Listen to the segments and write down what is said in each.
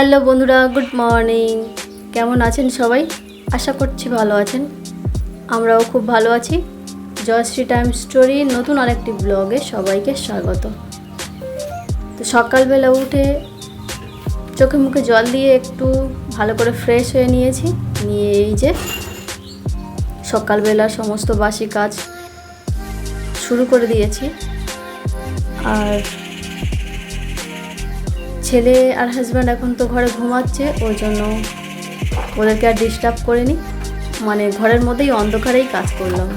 Hello বন্ধুরা, good morning. কেমন আছেন সবাই? আশা করছি ভালো আছেন। আমরাও খুব ভালো আছি। জয়শ্রী টাইম স্টোরি নতুন আরেকটি ব্লগে সবাইকে স্বাগত। তো সকালবেলা উঠে চোখে মুখে জল দিয়ে একটু ভালো করে ফ্রেশ হয়ে নিয়েছি। নিয়ে এই যে সকালবেলা সমস্ত বাসি কাজ শুরু করে দিয়েছি। আর ছেলে আর হাজব্যান্ড এখন তো ঘরে ঘুমাচ্ছে, ওই জন্য ওদেরকে আর ডিস্টার্ব করিনি। মানে ঘরের মধ্যেই অন্ধকারেই কাজ করলাম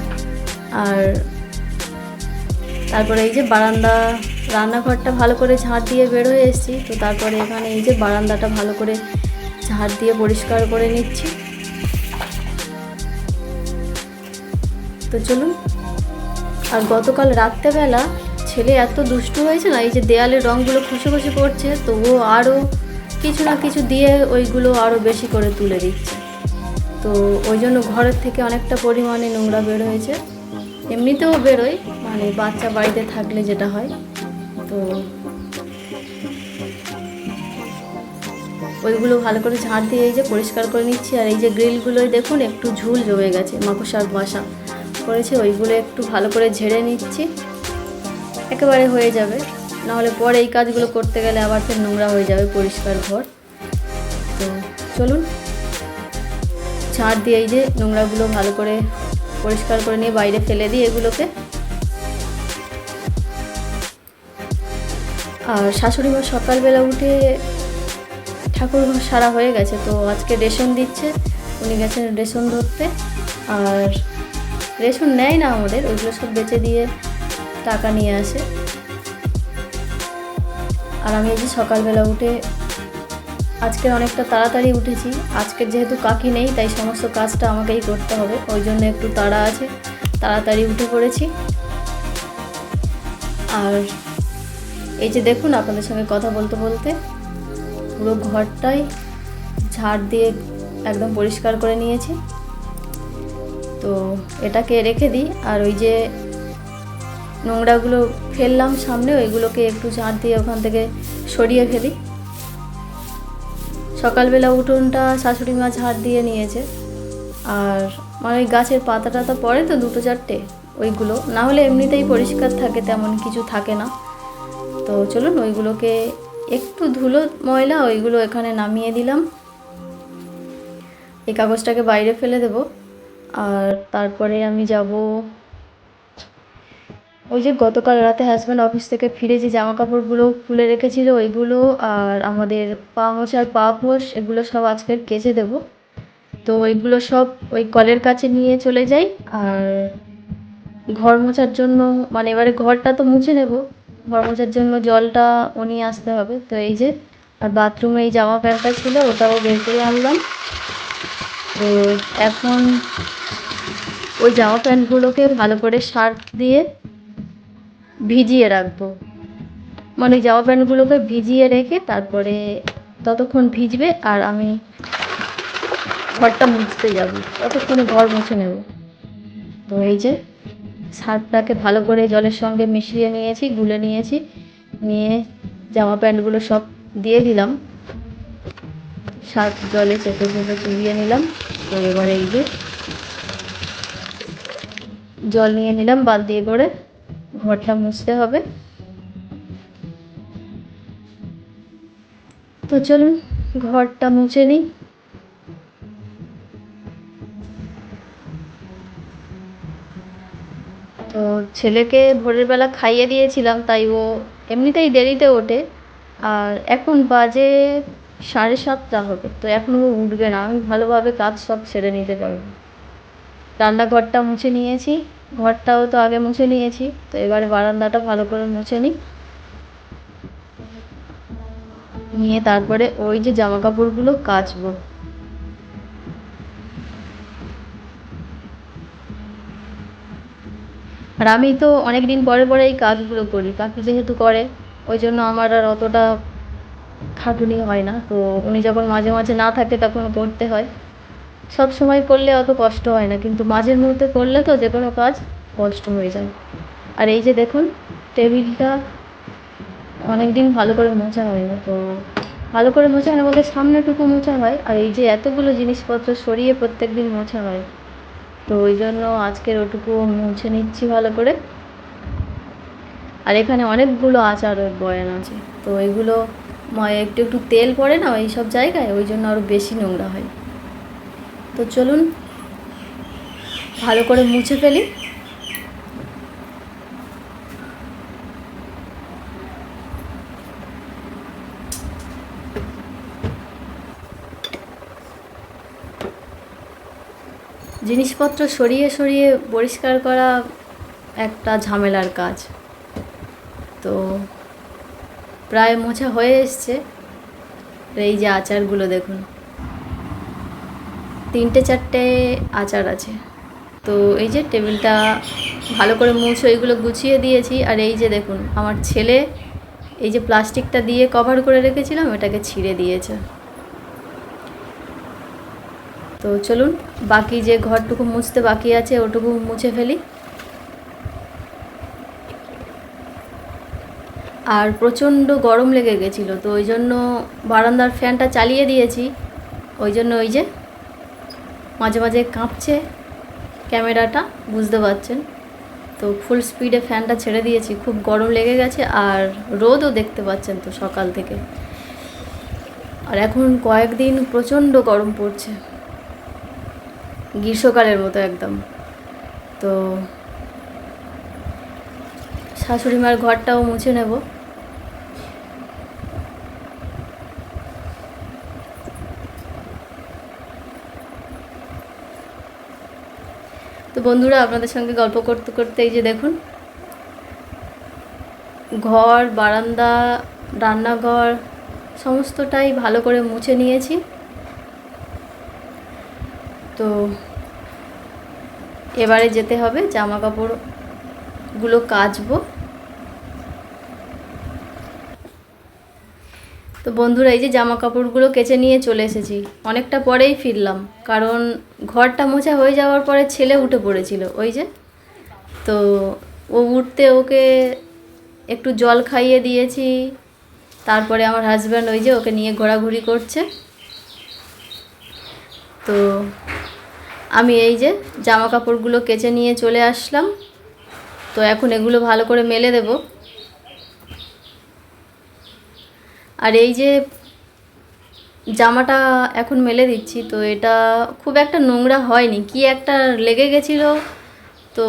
আর তারপরে এই যে বারান্দা, রান্নাঘরটা ভালো করে ঝাঁট দিয়ে বের হয়ে এসেছি। তো তারপরে এখানে এই যে বারান্দাটা ভালো করে ঝাঁট দিয়ে পরিষ্কার করে নিচ্ছি। তো চলুন, আর গতকাল রাত্রেবেলা ছেলে এত দুষ্ট হয়েছে না, এই যে দেয়ালের রঙগুলো খুশি খুশি করছে তো ও আরও কিছু না কিছু দিয়ে ওইগুলো আরও বেশি করে তুলে দিচ্ছে। তো ওই জন্য ঘরের থেকে অনেকটা পরিমাণে নোংরা বের হয়েছে। এমনিতেও বেরোয় মানে বাচ্চা বাড়িতে থাকলে যেটা হয়। তো ওইগুলো ভালো করে ঝাড় দিয়ে এই যে পরিষ্কার করে নিচ্ছি, আর এই যে গ্রিলগুলোই দেখুন, একটু ঝুল জমে গেছে, মাকড়সার বাসা করেছে, ওইগুলো একটু ভালো করে ঝেড়ে নিচ্ছি। একেবারে হয়ে যাবে। নাহলে পরে এই কাজগুলো করতে গেলে আবার ফের নোংরা হয়ে যাবে পরিষ্কার ঘর। তো চলুন ছাড় দিয়ে এই যে নোংরাগুলো ভালো করে পরিষ্কার করে নিয়ে বাইরে ফেলে দিই এগুলোকে। আর শাশুড়ি মা সকালবেলা উঠে ঠাকুর সারা হয়ে গেছে, তো আজকে রেশন দিচ্ছে, উনি গেছেন রেশন ধরতে। আর রেশন নেয় না আমাদের, ওইগুলো সব বেচে দিয়ে টাকা নিয়ে আসে। আর আমি এই যে সকালবেলা উঠে আজকে অনেকটা তাড়াতাড়ি উঠেছি। আজকে যেহেতু কাকি নেই, তাই সমস্ত কাজটা আমাকেই করতে হবে। ওই জন্য একটু তাড়া আছে। তাড়াতাড়ি উঠে পড়েছি। আর এই যে দেখুন, আপনাদের সঙ্গে কথা বলতে বলতে পুরো ঘরটাই ঝাড় দিয়ে একদম পরিষ্কার করে নিয়েছি। তো এটাকে রেখে দিই। আর ওই যে নোংরাগুলো ফেললাম সামনে, ওইগুলোকে একটু ঝাঁট দিয়ে ওখান থেকে সরিয়ে ফেলি। সকালবেলা উঠোনটা শাশুড়ি মা ঝাঁট দিয়ে নিয়েছে। আর মানে ওই গাছের পাতা টাতা পড়ে তো দুটো চারটে, ওইগুলো। না হলে এমনিতেই পরিষ্কার থাকে, তেমন কিছু থাকে না। তো চলুন, ওইগুলোকে একটু ধুলো, ময়লা, ওইগুলো এখানে নামিয়ে দিলাম। এই কাগজটাকে বাইরে ফেলে দেব। আর তারপরে আমি যাব ওই যে গতকাল রাতে হাজব্যান্ড অফিস থেকে ফিরে যে জামা কাপড়গুলো খুলে রেখেছিল, ওইগুলো আর আমাদের পা মোছার পা ঘোষ এগুলো সব আজকের কেচে দেবো। তো ওইগুলো সব ওই কলের কাছে নিয়ে চলে যাই আর ঘর মোছার জন্য মানে এবারে ঘরটা তো মুছে নেব। ঘর মোছার জন্য জলটা নিয়ে আসতে হবে। তো এই যে, আর বাথরুমে এই জামা প্যান্টটা ছিল, ওটাও বের করে আনলাম। তো এখন ওই জামা প্যান্টগুলোকে ভালো করে সার্ফ দিয়ে ভিজিয়ে রাখব। মানে জামা প্যান্টগুলোকে ভিজিয়ে রেখে তারপরে ততক্ষণ ভিজবে আর আমি ঘরটা মুছতে যাব। ততক্ষণে ঘর মুছে নেব। তো এই যে সার্ফটাকে ভালো করে জলের সঙ্গে মিশিয়ে নিয়েছি, গুলে নিয়েছি, নিয়ে জামা প্যান্টগুলো সব দিয়ে দিলাম। সার্ফ জলে চেপে চেপে চুবিয়ে নিলাম। তো এবারে এই যে জল নিয়ে নিলাম বাল দিয়ে করে। ঘরটা মুছতে হবে। তো চলুন, ঘরটা মুছে নিই। তো ছেলেকে ভোরের বেলা খাইয়ে দিয়েছিলাম, তাই ও এমনিতেই দেরিতে ওঠে। আর এখন বাজে সাড়ে সাতটা হবে, তো এখনও ও উঠবে না। আমি ভালোভাবে কাজ সব সেরে নিতে পারব। রান্নাঘরটা মুছে নিয়েছি। ঘরটাও তো আগে মুছে নিয়েছি, তো এবারে বারান্দাটা ভালো করে মুছে নিই। নিয়ে তারপরে ওই যে জামা কাপড়গুলো কাচবো। আর আমি তো অনেক দিন পরে পরে এই কাজগুলো করি, কাকু যেহেতু করে, ওই জন্য আমার আর অতটা খাটুনি হয় না। তো উনি যখন মাঝে মাঝে না থাকে তখন করতে হয়। সব সময় করলে অত কষ্ট হয় না, কিন্তু মাঝের মধ্যে করলে তো যে কোনো কাজ কষ্ট হয়ে যায়। আর এই যে দেখুন, টেবিলটা অনেক দিন ভালো করে মোছা হয় না তো ভালো করে মোছা হয় না বলতে সামনেটুকু মোছা হয়, আর এই যে এতগুলো জিনিসপত্র সরিয়ে প্রত্যেক দিন মোছা হয়। তো ওই জন্য আজকের ওটুকু মুছে নিচ্ছি ভালো করে। আর এখানে অনেকগুলো আচারের বয়ান আছে, তো এগুলো একটু একটু তেল পড়ে না ওই সব জায়গায়, ওই জন্য আরও বেশি নোংরা হয়। তো চলুন, ভালো করে মুছে ফেলি। জিনিসপত্র সরিয়ে সরিয়ে পরিষ্কার করা একটা ঝামেলার কাজ। তো প্রায় মোছা হয়ে এসছে। এই যে আচারগুলো দেখুন। তিনটে চারটে আচার আছে। তো এই যে টেবিলটা ভালো করে মুছে ওইগুলো গুছিয়ে দিয়েছি। আর এই যে দেখুন, আমার ছেলে এই যে প্লাস্টিকটা দিয়ে কভার করে রেখেছিলাম, এটাকে ছিঁড়ে দিয়েছে। তো চলুন, বাকি যে ঘরটুকু মুছতে বাকি আছে, ওটুকু মুছে ফেলি। আর প্রচণ্ড গরম লেগে গেছিল, তো ওই জন্য বারান্দার ফ্যানটা চালিয়ে দিয়েছি। ওই জন্য ওই যে মাঝে মাঝে কাঁপছে ক্যামেরাটা, বুঝতে পারছেন? তো ফুল স্পিডে ফ্যানটা ছেড়ে দিয়েছি, খুব গরম লেগে গেছে আর রোদও দেখতে পাচ্ছেন তো সকাল থেকে। আর এখন কয়েকদিন প্রচণ্ড গরম পড়ছে। গ্রীষ্মকালের মতো একদম। তো শাশুড়ি মার ঘরটাও মুছে নেব। বন্ধুরা, আপনাদের সঙ্গে গল্প করতে করতে এই যে দেখুন, ঘর, বারান্দা, রান্নাঘর, সমস্তটাই ভালো করে মুছে নিয়েছি। তো এবারে যেতে হবে জামা কাপড়গুলো কাচবো। তো বন্ধুরা, এই যে জামা কাপড়গুলো কেচে নিয়ে চলে এসেছি। অনেকটা পরেই ফিরলাম, কারণ ঘরটা মোছা হয়ে যাওয়ার পরে ছেলে উঠে পড়েছিল, ওই যে। তো ও উঠতে ওকে একটু জল খাইয়ে দিয়েছি, তারপরে আমার হাজব্যান্ড ওই যে ওকে নিয়ে ঘোরাঘুরি করছে। তো আমি এই যে জামা কাপড়গুলো কেচে নিয়ে চলে আসলাম। তো এখন এগুলো ভালো করে মেলে দেব। আর এই যে জামাটা এখন মেলে দিচ্ছি, তো এটা খুব একটা নোংরা হয়নি। কি একটা লেগে গেছিল, তো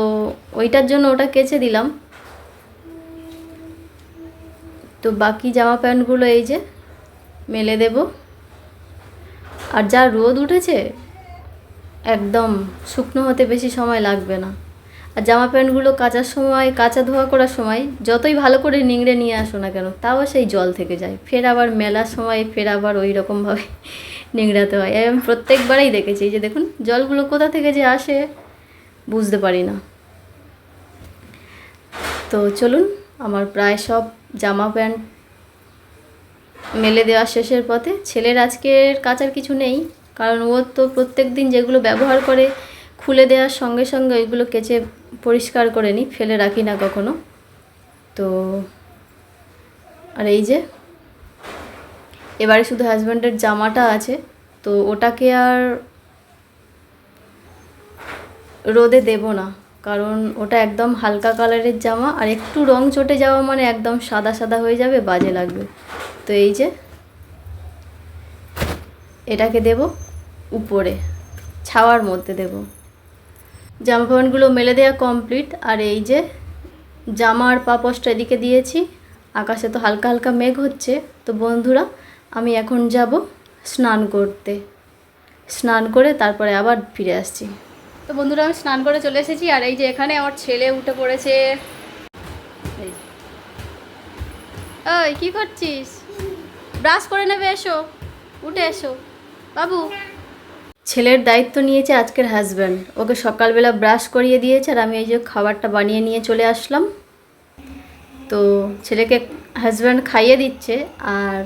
ওইটার জন্য ওটা কেচে দিলাম। তো বাকি জামা প্যান্টগুলো এই যে মেলে দেব। আর যা রোদ উঠেছে, একদম শুকনো হতে বেশি সময় লাগবে না। আর জামা প্যান্টগুলো কাচার সময়, কাচা ধোয়া করার সময় যতই ভালো করে নিংড়ে নিয়ে আসো না কেন, তাও সেই জল থেকে যায়। ফের আবার মেলার সময় ফের আবার ওই রকমভাবে নিংড়াতে হয়। আমি প্রত্যেকবারেই দেখেছি যে দেখুন, জলগুলো কোথা থেকে যে আসে বুঝতে পারি না। তো চলুন, আমার প্রায় সব জামা প্যান্ট মেলে দেওয়া শেষের পথে। ছেলের আজকের কাচার কিছু নেই, কারণ ও তো প্রত্যেক দিন যেগুলো ব্যবহার করে খুলে দেওয়ার সঙ্গে সঙ্গে ওইগুলো কেচে পরিষ্কার করে নিই ফেলে রাখি না কখনো। তো, আর এই যে, এবারে শুধু হাজব্যান্ডের জামাটা আছে, তো ওটাকে আর রোদে দেব না, কারণ ওটা একদম হালকা কালারের জামা, আর একটু রং চটে যাওয়া মানে একদম সাদা সাদা হয়ে যাবে, বাজে লাগবে। তো এই যে, এটাকে দেব উপরে, ছাওয়ার মধ্যে দেব। জামা প্যান্টগুলো মেলে দেওয়া কমপ্লিট আর এই যে জামার পাপসটা এদিকে দিয়েছি। আকাশে তো হালকা হালকা মেঘ হচ্ছে। তো বন্ধুরা, আমি এখন যাব স্নান করতে। স্নান করে তারপরে আবার ফিরে আসছি। তো বন্ধুরা, আমি স্নান করে চলে এসেছি, আর এই যে এখানে আমার ছেলে উঠে পড়েছে। ওই কি করছিস? ব্রাশ করে নেবে, এসো। উঠে এসো। বাবু ছেলের দায়িত্ব নিয়েছে আজকের হাজব্যান্ড ওকে সকালবেলা ব্রাশ করিয়ে দিয়েছে আর আমি এই যে খাবারটা বানিয়ে নিয়ে চলে আসলাম। তো ছেলেকে হাজব্যান্ড খাইয়ে দিচ্ছে আর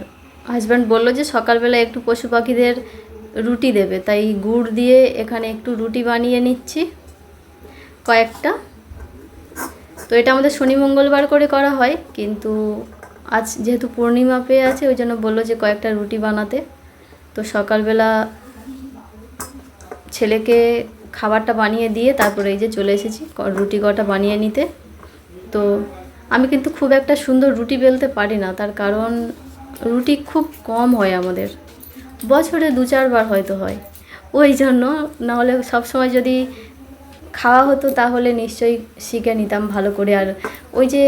হাজব্যান্ড বলল যে সকালবেলা একটু পশু পাখিদের রুটি দেবে। তাই গুড় দিয়ে এখানে একটু রুটি বানিয়ে নিচ্ছি কয়েকটা। তো এটা আমাদের শনি মঙ্গলবার করে করা হয়, কিন্তু আজ যেহেতু পূর্ণিমা পেয়ে আছে, ওই জন্য বলল যে কয়েকটা রুটি বানাতে। তো সকালবেলা ছেলেকে খাবারটা বানিয়ে দিয়ে তারপরে এই যে চলে এসেছি রুটি কটা বানিয়ে নিতে। তো আমি কিন্তু খুব একটা সুন্দর রুটি বেলতে পারি না, তার কারণ রুটি খুব কম হয় আমাদের। বছরে দু চারবার হয়তো হয়। ওই জন্য নাহলে সবসময় যদি খাওয়া হতো তাহলে নিশ্চয়ই শিখে নিতাম ভালো করে। আর ওই যে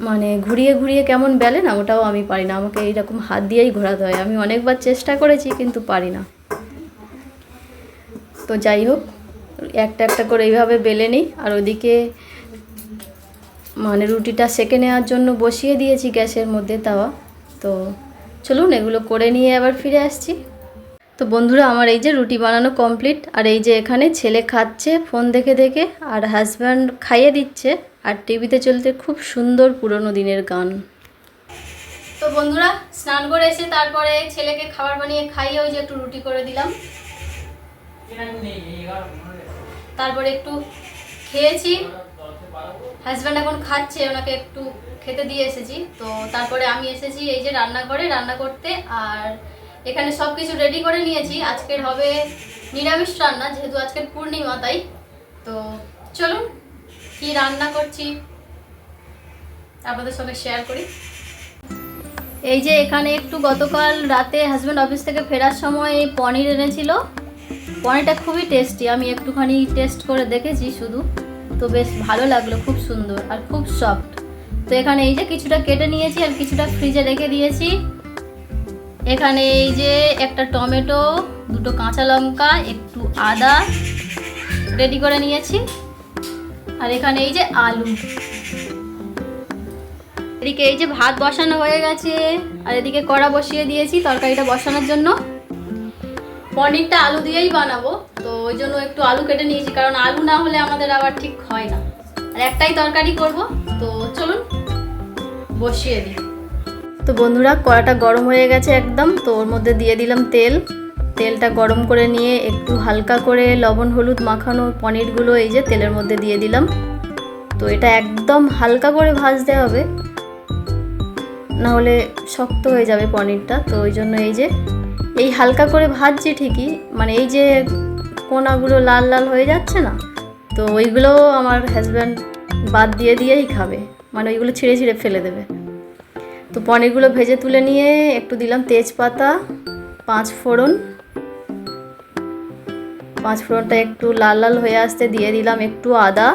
মানে ঘুরিয়ে ঘুরিয়ে কেমন বেলে না, ওটাও আমি পারি না। আমাকে এইরকম হাত দিয়েই ঘোরাতে হয়। আমি অনেকবার চেষ্টা করেছি কিন্তু পারি না। তো যাই হোক, একটা একটা করে এইভাবে বেলে নিই। আর ওদিকে মানে রুটিটা সেকে নেওয়ার জন্য বসিয়ে দিয়েছি গ্যাসের মধ্যে তাওয়া। তো চলুন, এগুলো করে নিয়ে আবার ফিরে আসছি। তো বন্ধুরা, আমার এই যে রুটি বানানো কমপ্লিট, আর এই যে এখানে ছেলে খাচ্ছে ফোন দেখে দেখে, আর হাজব্যান্ড খাইয়ে দিচ্ছে, আর টিভিতে চলতে খুব সুন্দর পুরনো দিনের গান। তো বন্ধুরা, স্নান করে এসে তারপরে ছেলেকে খাবার বানিয়ে খাইয়ে ওই যে একটু রুটি করে দিলাম। তারপরে একটু খেয়েছি। হাজব্যান্ড এখন খাচ্ছে, ওনাকে একটু খেতে দিয়ে এসেছি। তো তারপরে আমি এসেছি এই যে রান্নাঘরে, রান্না করতে। আর এখানে সব কিছু রেডি করে নিয়েছি। আজকের হবে নিরামিষ রান্না, যেহেতু আজকের পূর্ণিমা, তাই। তো চলুন, কি রান্না করছি আপনাদের সঙ্গে শেয়ার করি। এই যে এখানে একটু গতকাল রাতে হাজব্যান্ড অফিস থেকে ফেরার সময় পনির এনেছিল। পনিরটা খুবই টেস্টি আমি একটুখানি টেস্ট করে দেখেছি শুধু। তো বেশ ভালো লাগল, খুব সুন্দর আর খুব সফট তো এখানে এই যে কিছুটা কেটে নিয়েছি আর কিছুটা ফ্রিজে রেখে দিয়েছি। এখানে এই যে একটা টমেটো, দুটো কাঁচা লঙ্কা, একটু আদা রেডি করে নিয়েছি। আর এখানে এই যে আলু। এদিকে এই যে ভাত বসানো হয়ে গেছে, আর এদিকে কড়া বসিয়ে দিয়েছি তরকারিটা বসানোর জন্য। পনিরটা আলু দিয়েই বানাবো। তো ওই জন্য একটু আলু কেটে নিয়েছি, কারণ আলু না হলে আমাদের আবার ঠিক হয় না। আর একটাই তরকারি করব, তো চলুন বসিয়ে দিই। তো বন্ধুরা, কড়াটা গরম হয়ে গেছে একদম, তো ওর মধ্যে দিয়ে দিলাম তেল। তেলটা গরম করে নিয়ে একটু হালকা করে লবণ, হলুদ মাখানো পনিরগুলো এই যে তেলের মধ্যে দিয়ে দিলাম। তো এটা একদম হালকা করে ভাজতে হবে, না হলে শক্ত হয়ে যাবে পনিরটা। তো ওই জন্য এই যে এই হালকা করে ভাজছি ঠিকই মানে এই যে কোনাগুলো লাল লাল হয়ে যাচ্ছে না, তো ওইগুলো আমার হাজব্যান্ড বাদ দিয়ে দিয়েই খাবে মানে ওইগুলো ছিঁড়ে ছিঁড়ে ফেলে দেবে। তো পনিরগুলো ভেজে তুলে নিয়ে একটু দিলাম তেজপাতা, পাঁচ ফোড়ন। পাঁচ ফোড়নটা একটু লাল লাল হয়ে আসতে দিয়ে দিলাম একটু আদা।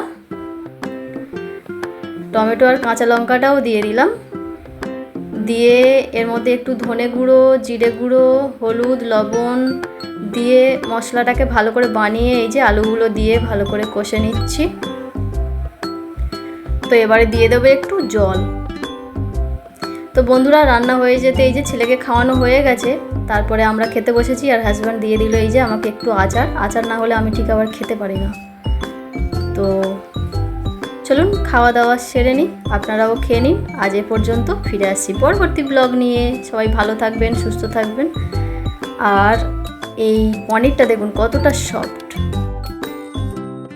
টমেটো আর কাঁচা লঙ্কাটাও দিয়ে দিলাম। দিয়ে এর মধ্যে একটু ধনে গুঁড়ো, জিরে গুঁড়ো, হলুদ, লবণ দিয়ে মশলাটাকে ভালো করে বানিয়ে এই যে আলুগুলো দিয়ে ভালো করে কষে নিচ্ছি। তো এবারে দিয়ে দেবো একটু জল। তো বন্ধুরা, রান্না হয়ে যেতে এই যে ছেলেকে খাওয়ানো হয়ে গেছে, তারপরে আমরা খেতে বসেছি আর হাজব্যান্ড দিয়ে দিল এই যে আমাকে একটু আচার। আচার না হলে আমি ঠিক আবার খেতে পারি না। তো চলুন খাওয়া দাওয়া সেরে নিই, আপনারাও খেয়ে নিন। আজ এ পর্যন্ত ফিরে আসছি পরবর্তী ব্লগ নিয়ে। সবাই ভালো থাকবেন, সুস্থ থাকবেন। আর এই পনিরটা দেখুন কতটা সফট